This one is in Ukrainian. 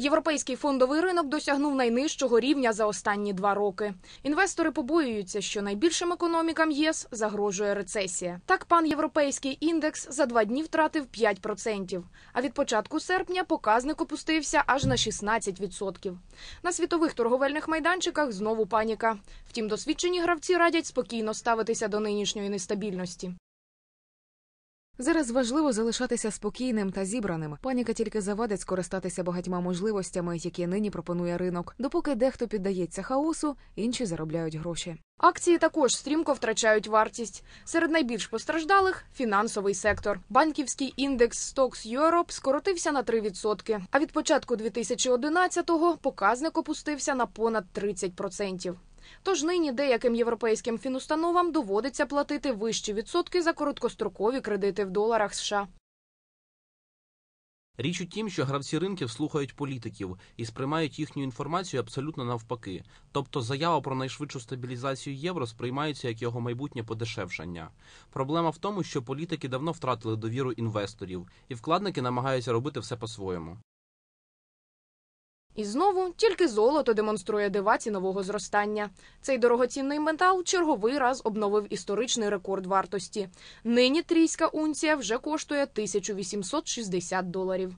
Європейський фондовий ринок досягнув найнижчого рівня за останні два роки. Інвестори побоюються, що найбільшим економікам ЄС загрожує рецесія. Так, пан європейський індекс за два дні втратив 5%, а від початку серпня показник опустився аж на 16%. На світових торговельних майданчиках знову паніка. Втім, досвідчені гравці радять спокійно ставитися до нинішньої нестабільності. Зараз важливо залишатися спокійним та зібраним. Паніка тільки завадить скористатися багатьма можливостями, які нині пропонує ринок. Допоки дехто піддається хаосу, інші заробляють гроші. Акції також стрімко втрачають вартість. Серед найбільш постраждалих фінансовий сектор. Банківський індекс Stocks Europe скоротився на 3%, а від початку 2011-го показник опустився на понад 30%. Тож нині деяким європейським фінустановам доводиться платити вищі відсотки за короткострокові кредити в доларах США. Річ у тім, що гравці ринків слухають політиків і сприймають їхню інформацію абсолютно навпаки. Тобто заява про найшвидшу стабілізацію євро сприймається як його майбутнє подешевшання. Проблема в тому, що політики давно втратили довіру інвесторів, і вкладники намагаються робити все по-своєму. І знову тільки золото демонструє диваці нового зростання. Цей дорогоцінний метал черговий раз обновив історичний рекорд вартості. Нині трійська унція вже коштує 1860 доларів.